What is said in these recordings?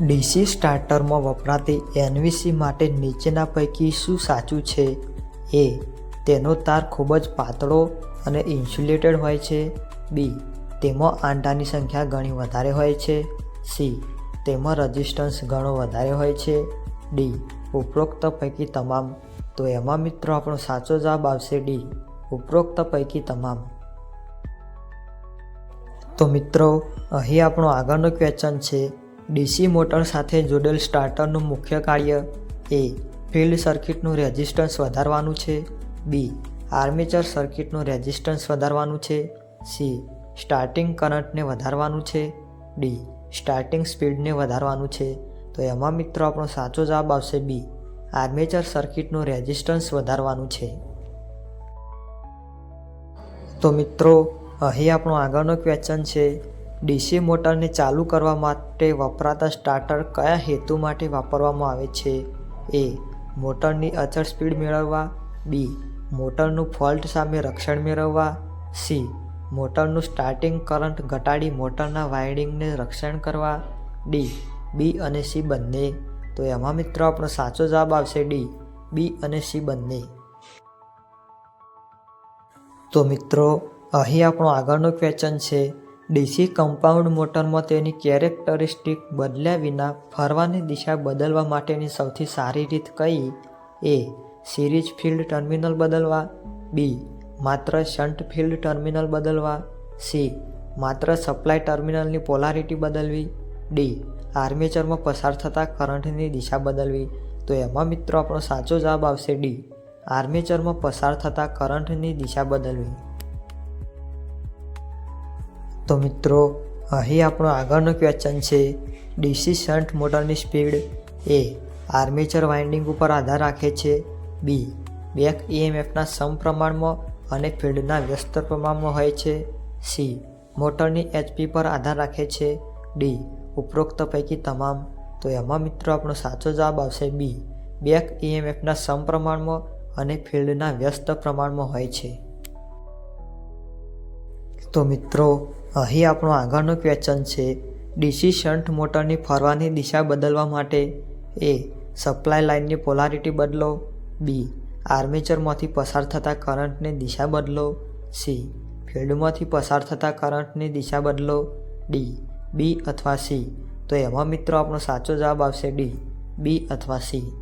DC સ્ટાર્ટરમાં વપરાતી એનવીસી માટે નીચેના પૈકી શું સાચું છે? એ. તેનો તાર ખૂબ જ પાતળો અને ઇન્સ્યુલેટેડ હોય છે. બી. તેમાં આંટાની સંખ્યા ઘણી વધારે હોય છે. સી. તેમાં રજિસ્ટન્સ ઘણો વધારે હોય છે. ડી. ઉપરોક્ત પૈકી તમામ. તો એમાં મિત્રો આપણો સાચો જવાબ આવશે ડી. ઉપરોક્ત પૈકી તમામ. તો મિત્રો, અહીં આપણો આગળનો ક્વેશ્ચન છે. ડીસી મોટર સાથે જોડેલ સ્ટાર્ટરનું મુખ્ય કાર્ય એ ફિલ્ડ સર્કિટનું રેઝિસ્ટન્સ વધારવાનું છે. બી, આર્મેચર સર્કિટનું રેઝિસ્ટન્સ વધારવાનું છે. સી, સ્ટાર્ટિંગ કરંટને વધારવાનું છે. ડી, સ્ટાર્ટિંગ સ્પીડને વધારવાનું છે. તો એમાં મિત્રો આપણો સાચો જવાબ આવશે બી, આર્મેચર સર્કિટનું રેઝિસ્ટન્સ વધારવાનું છે. તો મિત્રો, અહીં આપણો આગળનો ક્વેશ્ચન છે. ડીસી મોટરને ચાલુ કરવા માટે વપરાતા સ્ટાર્ટર કયા હેતુ માટે વાપરવામાં આવે છે? એ. મોટરની અચળ સ્પીડ મેળવવા. બી. મોટરનું ફોલ્ટ સામે રક્ષણ મેળવવા. સી. મોટરનું સ્ટાર્ટિંગ કરંટ ઘટાડી મોટરના વાયરિંગને રક્ષણ કરવા. ડી. બી અને સી બંને. તો એમાં મિત્રો આપણો સાચો જવાબ આવશે ડી. બી અને સી બંને. તો મિત્રો, અહીં આપણો આગળનો ક્વેશ્ચન છે. ડીસી કમ્પાઉન્ડ મોટરમાં તેની કેરેક્ટરિસ્ટિક બદલ્યા વિના ફરવાની દિશા બદલવા માટેની સૌથી સારી રીત કઈ? એ. સિરીઝ ફિલ્ડ ટર્મિનલ બદલવા. બી. માત્ર શન્ટ ફિલ્ડ ટર્મિનલ બદલવા. સી. માત્ર સપ્લાય ટર્મિનલની પોલારિટી બદલવી. ડી. આર્મેચરમાં પસાર થતા કરંટની દિશા બદલવી. તો એમાં મિત્રો આપણો સાચો જવાબ આવશે ડી. આર્મેચરમાં પસાર થતા કરંટની દિશા બદલવી. તો મિત્રો, અહીં આપણો આગળનો ક્વેશ્ચન છે, ડીસી શન્ટ મોટરની સ્પીડ એ આર્મેચર વાઇન્ડિંગ ઉપર આધાર રાખે છે. બી, બેક ઈએમએફના સમપ્રમાણમાં અને ફિલ્ડના વ્યસ્ત પ્રમાણમાં હોય છે. સી, મોટરની એચપી પર આધાર રાખે છે. ડી, ઉપરોક્ત પૈકી તમામ. તો એમાં મિત્રો આપણો સાચો જવાબ આવશે બી, બેક ઈએમએફના સમપ્રમાણમાં અને ફિલ્ડના વ્યસ્ત પ્રમાણમાં હોય છે. તો મિત્રો, અહીં આપણો આગળનો ક્વેશ્ચન છે. ડીસી શન્ટ મોટરની ફરવાની દિશા બદલવા માટે એ સપ્લાય લાઇનની પોલારિટી બદલો. બી આર્મેચરમાંથી પસાર થતા કરંટની દિશા બદલો. સી ફિલ્ડમાંથી પસાર થતા કરંટની દિશા બદલો. ડી બી અથવા સી. તો એમાં મિત્રો આપણો સાચો જવાબ આવશે ડી, બી અથવા સી.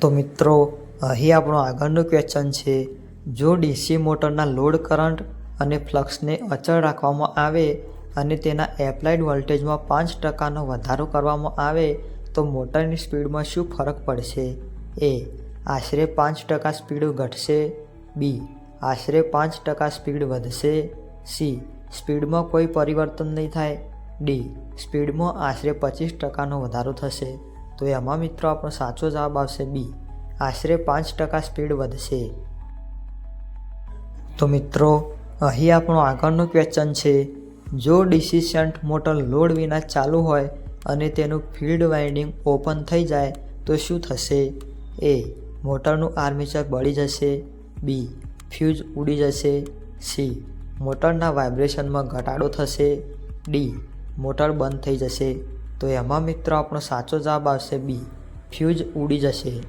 તો મિત્રો, અહીં આપણો આગળનું ક્વેશ્ચન છે. જો ડીસી મોટરના લોડ કરંટ અને ફ્લક્સને અચળ રાખવામાં આવે અને તેના એપ્લાઇડ વોલ્ટેજમાં પાંચ ટકાનો વધારો કરવામાં આવે, તો મોટરની સ્પીડમાં શું ફરક પડશે? એ. આશરે પાંચ ટકા સ્પીડ ઘટશે. બી. આશરે પાંચ ટકા સ્પીડ વધશે. સી. સ્પીડમાં કોઈ પરિવર્તન નહીં થાય. ડી. સ્પીડમાં આશરે પચીસ ટકાનો વધારો થશે. તો એમાં મિત્રો આપણો સાચો જવાબ આવશે બી. આશરે પાંચ ટકા સ્પીડ વધશે. તો મિત્રો, અહીં આપણો આગળનું ક્વેશ્ચન છે, જો ડિસિશન્ટ મોટર લોડ વિના ચાલુ હોય અને તેનું ફિલ્ડ વાઇન્ડિંગ ઓપન થઈ જાય, તો શું થશે? એ મોટરનું આર્મેચર બળી જશે. બી ફ્યુઝ ઉડી જશે. સી મોટરના વાઇબ્રેશનમાં ઘટાડો થશે. ડી મોટર બંધ થઈ જશે. તો એમાં મિત્રો આપણો સાચો જવાબ આવશે બી ફ્યુઝ ઉડી જશે.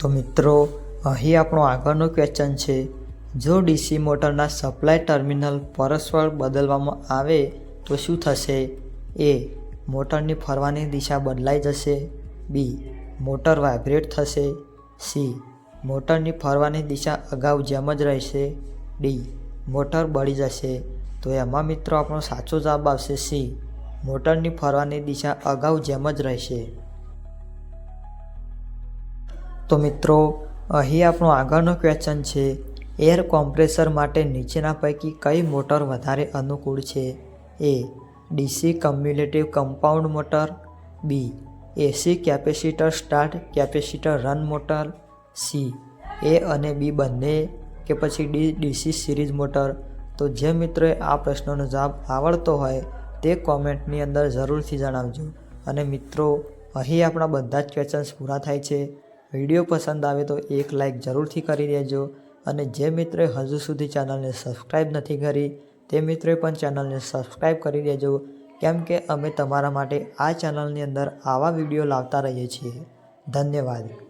તો મિત્રો અહીં આપણો આગળનો ક્વેશ્ચન છે, જો ડીસી મોટરના સપ્લાય ટર્મિનલ પરસ્પર બદલવામાં આવે, તો શું થશે? એ, મોટરની ફરવાની દિશા બદલાઈ જશે. બી, મોટર વાઇબ્રેટ થશે. સી, મોટરની ફરવાની દિશા અગાઉ જેમ જ રહેશે. ડી, મોટર બળી જશે. તો એમાં મિત્રો આપણો સાચો જવાબ આવશે સી, મોટરની ફરવાની દિશા અગાઉ જેમ જ રહેશે. તો મિત્રો અહીં આપણો આગળનો ક્વેશ્ચન છે એર કોમ્પ્રેસર માટે નીચેના પૈકી કઈ મોટર વધારે અનુકૂળ છે? A DC cumulative compound motor B AC capacitor start capacitor run motor C A અને બી બંને કે પછી ડી ડીસી સિરીઝ મોટર તો જે મિત્રોએ આ પ્રશ્નનો જવાબ આવડતો હોય તે કોમેન્ટની અંદર જરૂરથી જણાવજો. અને મિત્રો, અહીં આપણા બધા જ ક્વેશ્ચન્સ પૂરા થાય છે. વીડિયો પસંદ આવે તો એક લાઇક જરૂરથી કરી દેજો. અને જે મિત્રોએ હજુ સુધી ચેનલને સબસ્ક્રાઈબ નથી કરી, તે મિત્રોએ પણ ચેનલને સબસ્ક્રાઈબ કરી દેજો. કેમ કે અમે તમારા માટે આ ચેનલની અંદર આવા વીડિયો લાવતા રહીએ છીએ. ધન્યવાદ.